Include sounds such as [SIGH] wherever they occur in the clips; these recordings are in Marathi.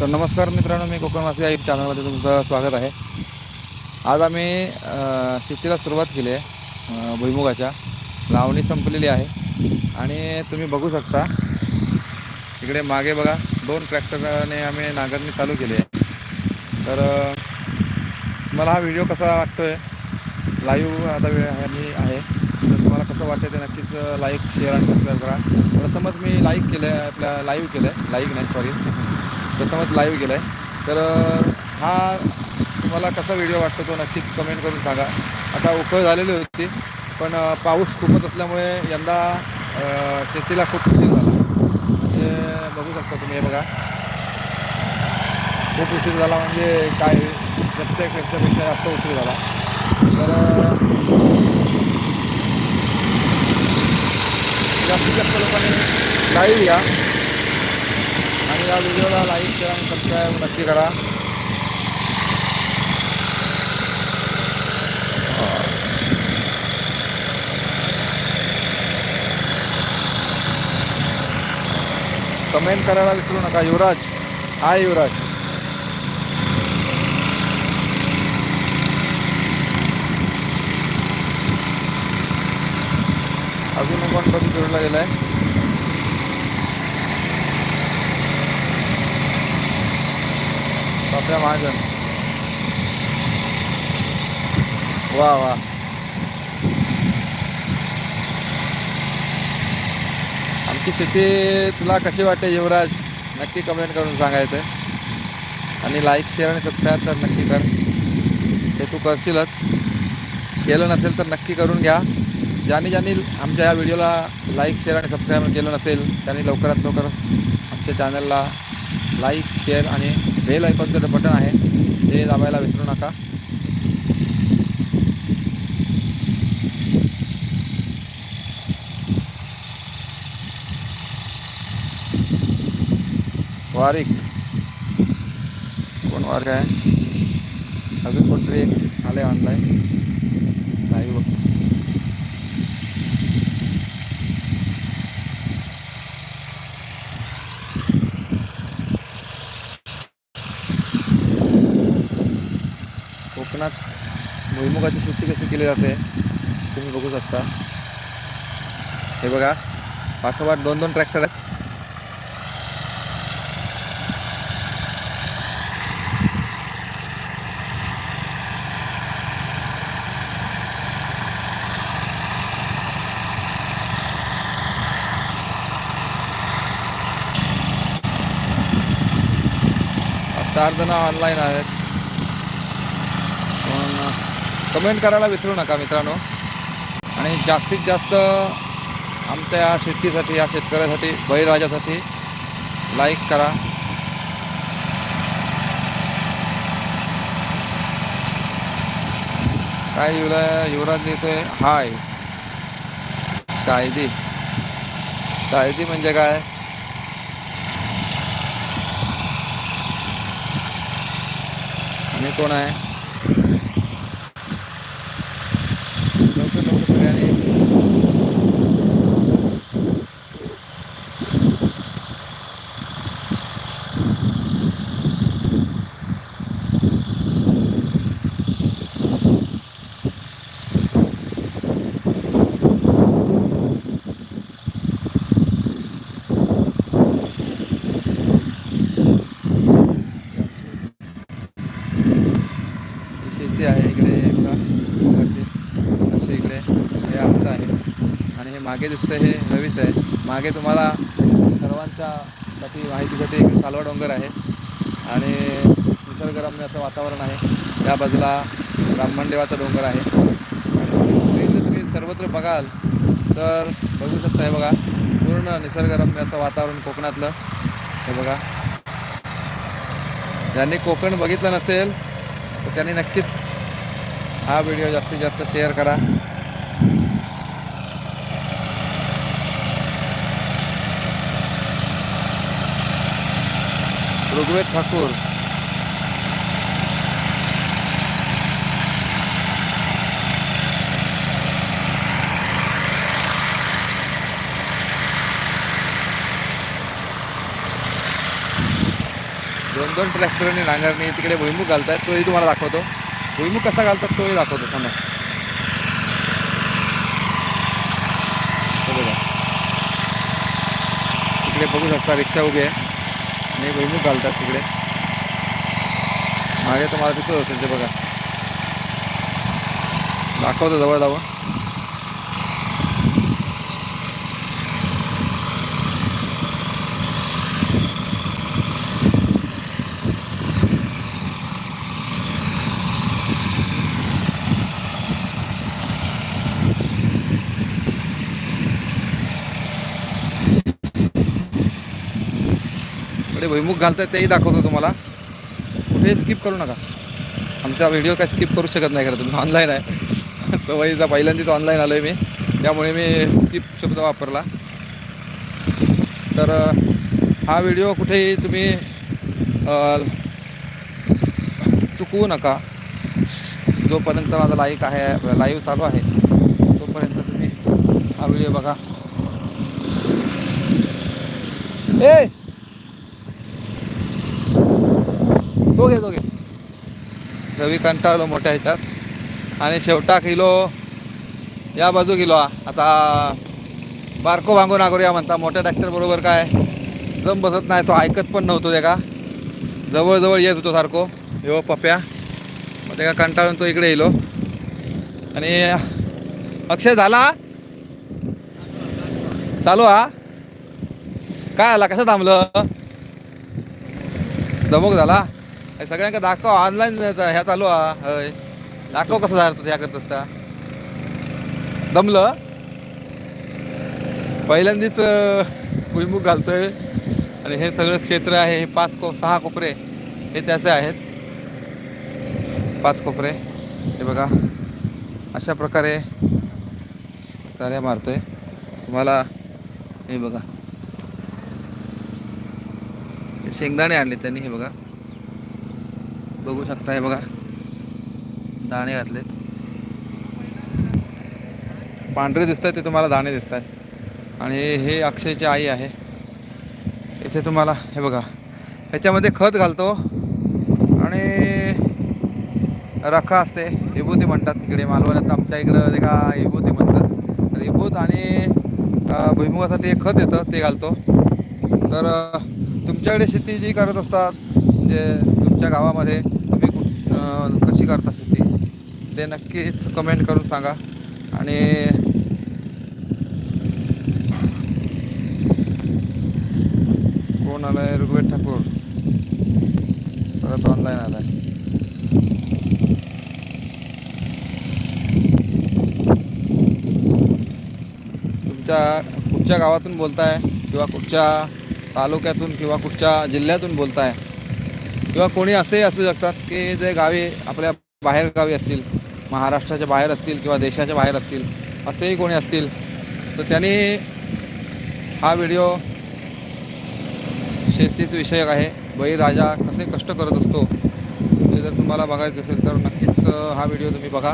तर नमस्कार मित्रांनो मी कोकणवासी या चॅनलमध्ये तुमचं स्वागत आहे. आज आम्ही शेतीला सुरुवात केली आहे भुईमुगाच्या. लावणी संपलेली आहे. आणि तुम्ही बघू शकता इकडे मागे बघा दोन ट्रॅक्टरने आम्ही नांगरणी चालू केली आहे. तर मला हा व्हिडिओ कसा वाटतो आहे लाईव्ह आता वेळ मी आहे. तर तुम्हाला कसं वाटतं ते नक्कीच लाईक शेअर आणि सबस्क्राईब करा. प्रथमच मी लाईक केलं आहे आपल्या लाईव्ह केलं आहे लाईक नाही सॉरी प्रथमच लाईव्ह गेला आहे तर हा तुम्हाला कसा व्हिडिओ वाटतो तो नक्कीच कमेंट करून सांगा. आता उकळ झालेली होती पण पाऊस खूपच असल्यामुळे यंदा शेतीला खूप उशीर झाला. म्हणजे बघू शकता तुम्ही हे बघा. खूप उशीर झाला म्हणजे काय प्रत्येक याच्यापेक्षा जास्त उशीर झाला. तर जास्तीत जास्त लोकांनी लाईव्ह या. आणि या व्हिडिओला लाईक शेअर आणि सबस्क्राईब नक्की करा. कमेंट करायला विसरू नका. युवराज. हाय युवराज. अजून कोण कधी जोडला गेलाय. बापऱ्या महाजन. वा वा. आमची शेती तुला कशी वाटते युवराज? नक्की कमेंट करून सांगायचं आणि लाईक शेअर आणि सबस्क्राईब तर नक्की कर. ते तू करशीलच. केलं नसेल तर नक्की करून घ्या. ज्यांनी ज्यांनी आमच्या या व्हिडिओला लाईक शेअर आणि सबस्क्राईब केलं नसेल त्यांनी लवकरात लवकर आमच्या चॅनलला लाईक शेअर आणि बेल आयकॉनचं बटन आहे. ते दाबायला विसरू नका. वारीक. कोण वारक आहे? अजून कोणतरी एक आले ऑनलाईन नाही बघ कोकणात भुईमुगाची शेती कशी केली जाते तुम्ही बघू शकता. हे बघा पाठोपाठ दोन दोन ट्रॅक्टर आहेत. चार जण ऑनलाईन आहेत. कमेंट करायला विसरू नका मित्रांनो. आणि जास्तीत जास्त आमच्या या शेतीसाठी या शेतकऱ्यासाठी बळीराजासाठी लाईक करा. काय युवरा युवराज देतोय हाय. शायदी शायदी म्हणजे काय? आणि कोण आहे लवकर लवकर सगळ्यांनी ही शेती आहे इकडे एका प्रकारची असे इकडे हे आमचं आहे आणि हे मागे दिसतं हे रवीच आहे. मागे तुम्हाला सर्वांच्या साठी माहितीसाठी एक सालवा डोंगर आहे. आणि निसर्गरम्य असं वातावरण आहे. त्या बाजूला ब्राह्मणदेवाचा डोंगर आहे. आणि तुम्ही सर्वत्र बघाल तर बघू शकता हे बघा पूर्ण निसर्गरम्य असं वातावरण कोकणातलं. हे बघा. ज्यांनी कोकण बघितलं नसेल तर त्यांनी नक्कीच हा व्हिडिओ जास्तीत जास्त शेअर करा. ऋग्वेद ठाकूर दोन दोन ट्रॅक्टरने नांगरणी तिकडे भुईमुग घालतात तोही तुम्हाला दाखवतो भुईमुग कसा घालतात तोही दाखवतो थांबा बघा तिकडे बघू शकता रिक्षा उभी आहे आणि भुईमुग घालतात तिकडे. मागे तुम्हाला दिसत असेल ते बघा. दाखवतो जवळ जावं भुईमुख घालतात तेही दाखवतो तुम्हाला. कुठे स्किप करू नका. आमचा व्हिडिओ काय स्किप करू शकत नाही खरं तुम्ही ऑनलाईन आहे. [LAUGHS] सवयीचा पहिल्यांदाच ऑनलाईन आलो आहे मी. त्यामुळे मी स्किप शब्द वापरला. तर हा व्हिडिओ कुठेही तुम्ही चुकवू नका. जोपर्यंत माझा लाईक आहे लाईव्ह चालू आहे तोपर्यंत तुम्ही हा व्हिडिओ बघा. ए! दोघे दोघे. रवी कंटाळलो मोठ्या ह्याच्यात. आणि शेवटा किलो या बाजू किलो. आता बारको भांगो नागोरिया म्हणता मोठ्या ट्रॅक्टर बरोबर काय? जम बसत नाही तो ऐकत पण नव्हतो ते का? जवळजवळ येत होतो सारखो. येव पप्या. मग ते का कंटाळून तो इकडे येलो. आणि अक्षय झाला? चालू हा? काय आला? कसं थांबलं? दमक झाला? सगळ्यांका दाखव ऑनलाईन ह्या चालू हा. हय. दाखव कसं झालं ह्या करतस असता दमलं? पहिल्यांदाच भुईमुख घालतोय. आणि हे सगळं क्षेत्र आहे हे पाच को सहा कोपरे हे त्याचे आहेत. पाच कोपरे. हे बघा. अशा प्रकारे साऱ्या मारतोय. तुम्हाला हे बघा. शेंगदाणे आणले त्यांनी हे बघा. बघू शकता हे बघा. दाणे घातले पांढरे दिसत आहेत ते तुम्हाला दाणे दिसत आहेत आणि हे अक्षयची आई आहे. इथे तुम्हाला हे बघा. ह्याच्यामध्ये खत घालतो. आणि रखा असते विभूती म्हणतात तिकडे. मालवण्यात आमच्या इकडं ते का विभूती म्हणतात. तर इबूत आणि भुईमुगासाठी एक खत येतं ते घालतो. तर तुमच्याकडे शेती जी करत असतात म्हणजे तुमच्या गावामध्ये कशी करता शेती ते? नक्कीच कमेंट करून सांगा. आणि कोण आलाय? ऋग्वेद ठाकूर. परत ऑनलाईन आलाय. तुमच्या कुठच्या गावातून बोलताय? किंवा कुठच्या तालुक्यातून किंवा कुठच्या जिल्ह्यातून बोलताय? किंवा कोणी असेही असू शकतात की जे गावी आपल्या बाहेर गावी असतील महाराष्ट्राच्या बाहेर असतील किंवा देशाच्या बाहेर असतील असेही कोणी असतील तर त्यांनी हा व्हिडिओ शेतीच विषयक आहे. बळीराजा कसे कष्ट करत असतो ते जर तुम्हाला बघायचं असेल तर नक्कीच हा व्हिडिओ तुम्ही बघा.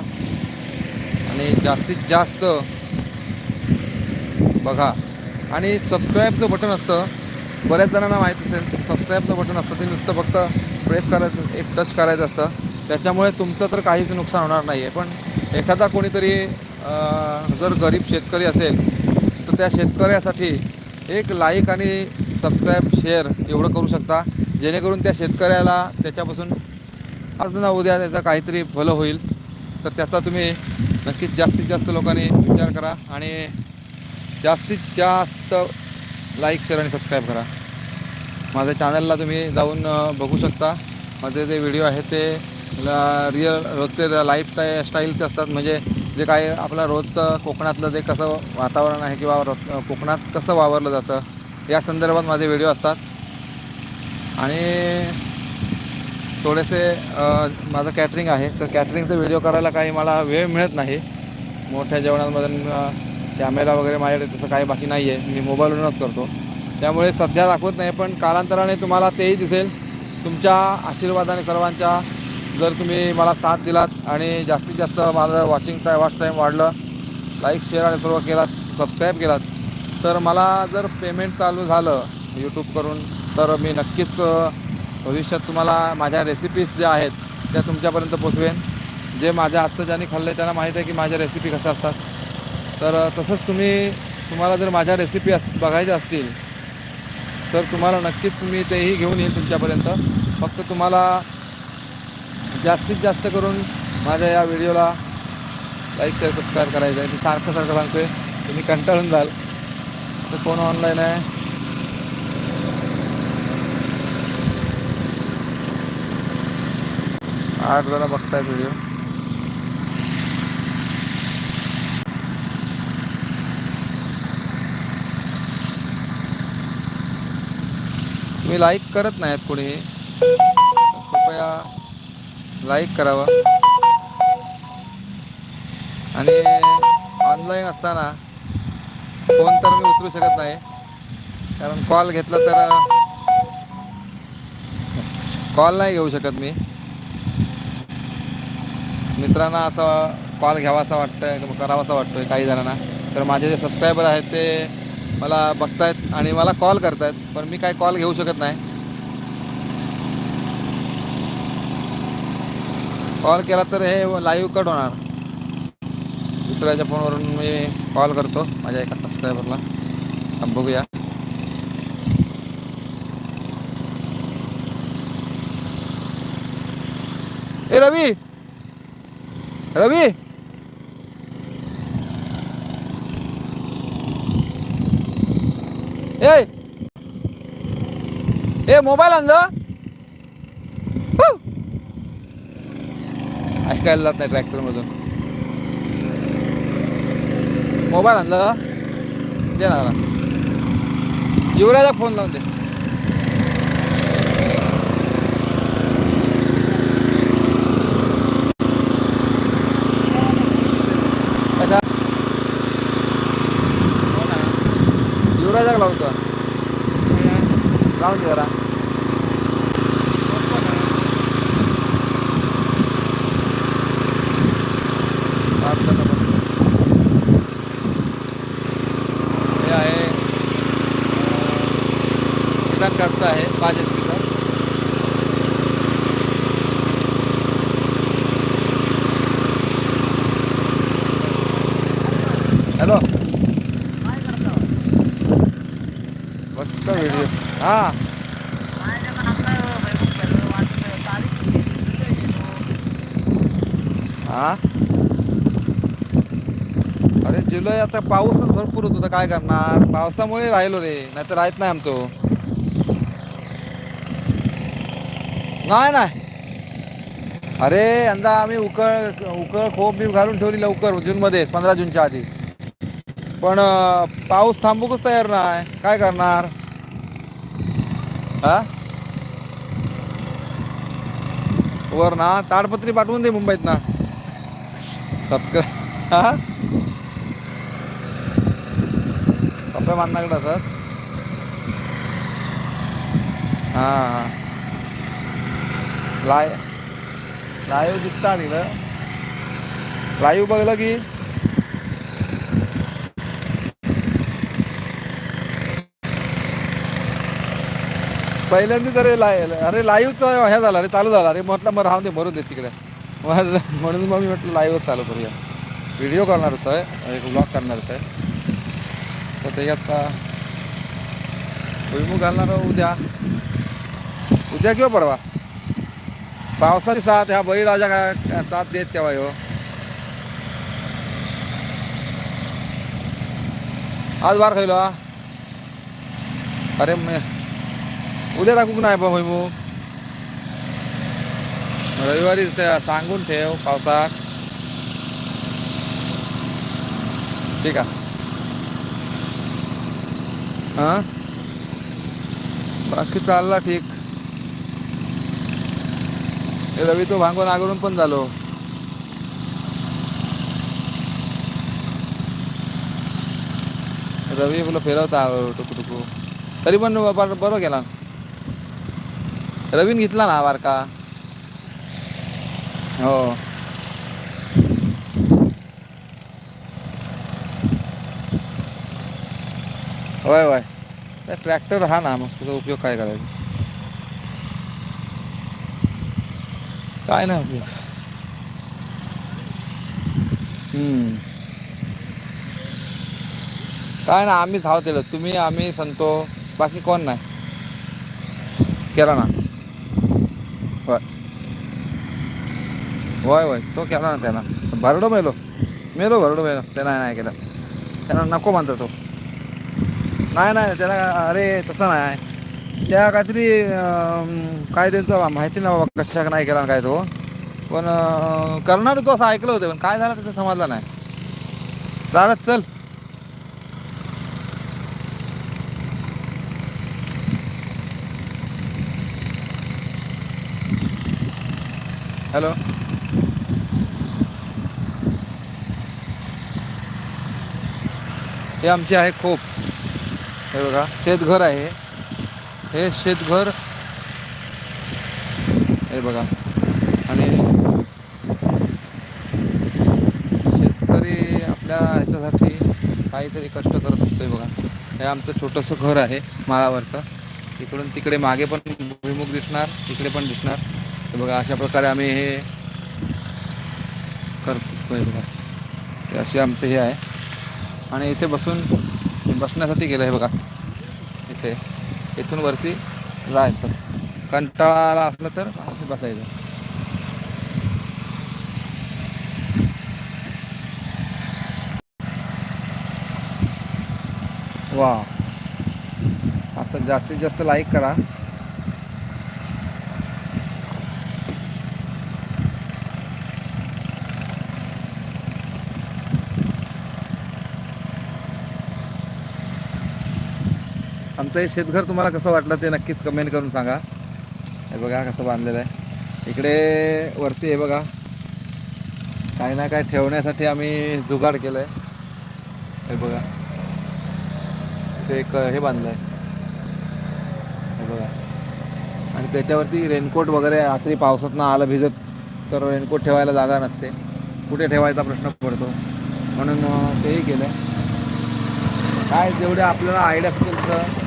आणि जास्तीत जास्त बघा. आणि सबस्क्राईबचं बटन असतं. बऱ्याच जणांना माहीत असेल सबस्क्राईबचं बटन असतं ते नुसतं फक्त प्रेस करायचं एक टच करायचं असतं. त्याच्यामुळे तुमचं तर काहीच नुकसान होणार नाही आहे पण एखादा कोणीतरी जर गरीब शेतकरी असेल तर त्या शेतकऱ्यासाठी एक लाईक आणि सबस्क्राईब शेअर एवढं करू शकता. जेणेकरून त्या शेतकऱ्याला त्याच्यापासून आज ना उद्या त्याचं काहीतरी भलं होईल. तर त्याचा तुम्ही नक्कीच जास्तीत जास्त लोकांनी विचार करा. आणि जास्तीत जास्त लाईक शेअर आणि सबस्क्राईब करा. माझ्या चॅनलला तुम्ही जाऊन बघू शकता. माझे जे व्हिडिओ आहेत ते रिअल रोजचे लाईफ स्टाय स्टाईलचे असतात म्हणजे जे काय आपलं रोजचं कोकणातलं जे कसं वातावरण आहे किंवा रोज कोकणात कसं वावरलं जातं या संदर्भात माझे व्हिडिओ असतात. आणि थोडेसे माझं कॅटरिंग आहे. तर कॅटरिंगचा व्हिडिओ करायला काही मला वेळ मिळत नाही. मोठ्या जेवणामधून कॅमेरा वगैरे माझ्याकडे तसं काही बाकी नाही आहे मी मोबाईलवरूनच करतो. त्यामुळे सध्या दाखवत नाही पण कालांतराने तुम्हाला तेही दिसेल. तुमच्या आशीर्वादाने सर्वांच्या. जर तुम्ही मला साथ दिलात आणि जास्तीत जास्त माझं वॉचिंग टाईम वॉच टाईम वाढलं लाईक शेअर आणि सर्व केलात सबस्क्राईब केलात तर मला जर पेमेंट चालू झालं यूट्यूबकरून तर मी नक्कीच भविष्यात तुम्हाला माझ्या रेसिपीज ज्या आहेत त्या तुमच्यापर्यंत पोचवेन. जे माझ्या हातचं ज्यांनी खाल्लं आहे त्यांना माहीत आहे की माझ्या रेसिपी कशा असतात. तर तसंच तुम्ही तुम्हाला जर माझ्या रेसिपी अस बघायच्या असतील तर तुम्हाला नक्कीच तुम्ही तेही घेऊन येईल तुमच्यापर्यंत. फक्त तुम्हाला जास्तीत जास्त करून माझ्या या व्हिडिओला लाईक शेअर सबस्क्राईब करायचं आहे. मी सारखं सारखं आहे तुम्ही कंटाळून जाल. तर कोण ऑनलाईन आहे. आठ जण बघतायत व्हिडिओ मी लाईक करत नाहीत कुणी. कृपया लाईक करावं. आणि ऑनलाईन असताना फोन तर मी उचलू शकत नाही. कारण कॉल घेतला तर कॉल नाही घेऊ शकत मी. मित्रांना असं कॉल घ्यावासा वाटतं करावासा वाटतोय काही जणांना. तर माझे जे सबस्क्रायबर आहेत ते मला बघतायत आणि मला कॉल करतायत पण मी काय कॉल घेऊ शकत नाही. कॉल केला तर हे लाईव्ह कट होणार. दुसऱ्याच्या फोनवरून मी कॉल करतो माझ्या एका सबस्क्रायबरला. बघूया. ए रवी! रवी! ए! ए मोबाईल आणलं? हु! ऐकायला जात नाही ट्रॅक्टर मधून मोबाईल आणलं? दे ना जरा. युवराजा फोन लावून दे कशा युवराजाक लावतो लावून दे जरा. जण हे आहे किसान आहे पाच एच पीचं हॅलो मस्त व्हिडिओ हां. हा? अरे जुलै आता पाऊसच भरपूर होत होता. काय करणार? पावसामुळे राहिलो रे. नाही तर राहत नाही आमचं. नाही नाही. अरे यंदा आम्ही उकळ उकळ खोप बीप घालून ठेवली लवकर जूनमध्ये पंधरा जूनच्या आधी. पण पाऊस थांबूकच तयार नाही. काय करणार? हा? वर ना ताडपत्री पाठवून दे मुंबईत ना. सबस्क्राईब हा? पप्पा मान्नाकडे असत हा हा. लाय लाईव्ह दिसता आणि लाईव्ह बघलं की? पहिल्यांदा तर लाय अरे लाईव्हचा ह्या झाला रे चालू झाला. अरे म्हटलं मग राहून दे मरून दे तिकडे. म्हणून मग मी म्हटलं लाईव्हच चालू करूया. व्हिडिओ करणार होतोय एक ब्लॉग करणार आहे तर त्याच्यात आता भुईमुग घालणार उद्या. उद्या किंवा परवा. पावसाची साथ ह्या बळीराजा काय साथ देत तेव्हा हो आज बार खायलो. अरे मी उद्या टाकू नाही बा भुईमुग रविवारी सांगून ठेव पावसात. ठीक आहे. हां? बाकी चालला ठीक. हे रवी तो भांगून आगरून पण झालो. रवी बोल फिरवता टुकू टुकू. तरी पण बरं गेला. रवीन घेतला ना बारका? हो. होय होय. ट्रॅक्टर हा ना मग त्याचा उपयोग काय करायचा? काय नाही उपयोग. काय ना आम्ही हाव दिलं तुम्ही आम्ही संतो. बाकी कोण नाही. केला ना. होय. होय होय. तो केला ना त्यानं. भरडो मेलो. मेलो भरडो मेलो. त्यानं नाही केलं. त्यानं नको म्हणतो तो. नाही नाही. त्याला अरे तसं नाही. त्या काहीतरी काय त्यांचं माहिती नाही बाबा कशा नाही केला काय तो. पण करणार तो असं ऐकलं होतं पण काय झालं त्याचं समजलं नाही. चालत चल. हॅलो. हे आमचे आहे खोप. हे बघा शेतघर आहे. हे शेतघर. हे बघा. आणि शेतकरी आपल्या ह्याच्यासाठी काहीतरी कष्ट करत असतोय बघा. हे आमचं छोटंसं घर आहे माळावरचं. इकडून तिकडे मागे पण भुईमुख दिसणार तिकडे पण दिसणार. हे बघा अशा प्रकारे आम्ही हे करतो. बघा हे असे आमचं हे आहे. आणि इथे बसून बसण्यासाठी गेलं आहे बघा. इथे इथून वरती जायचं. कंटाळा आला असला तर बसायचं. वा असं जास्तीत जास्त लाईक करा. आमचं आहे शेतघर तुम्हाला कसं वाटलं ते नक्कीच कमेंट करून सांगा. हे बघा कसं बांधलेलं आहे. इकडे वरती हे बघा. काही ना काय ठेवण्यासाठी आम्ही जुगाड केलं आहे हे बघा. ते एक हे बांधलं आहे हे बघा. आणि त्याच्यावरती रेनकोट वगैरे रात्री पावसात ना आलं भिजत तर रेनकोट ठेवायला जागा नसते. कुठे ठेवायचा प्रश्न पडतो? म्हणून तेही केलं आहे काय जेवढे आपल्याला आयडिया असतील तर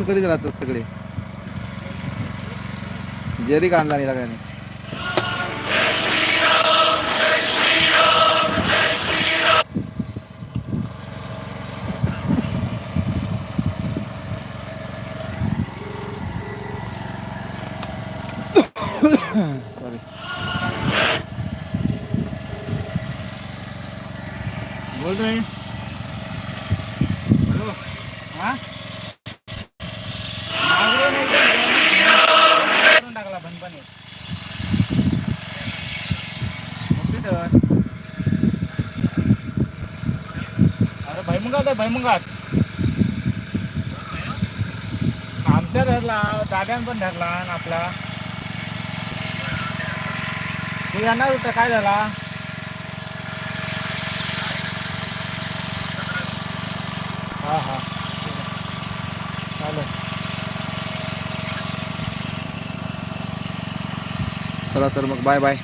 फोन करीत राहतो सगळे. जेरी आणला नाही. सगळ्यांनी सॉरी बोल रे. हॅलो हा मागं नाही का? करून टाकला भनभने. मोठी धर. अरे भैमुगात आमच्या धरला दाद्यान पण धरला आपला. तू येणार होता काय झाला? हा हा. चालेल. चला तर मग बाय बाय.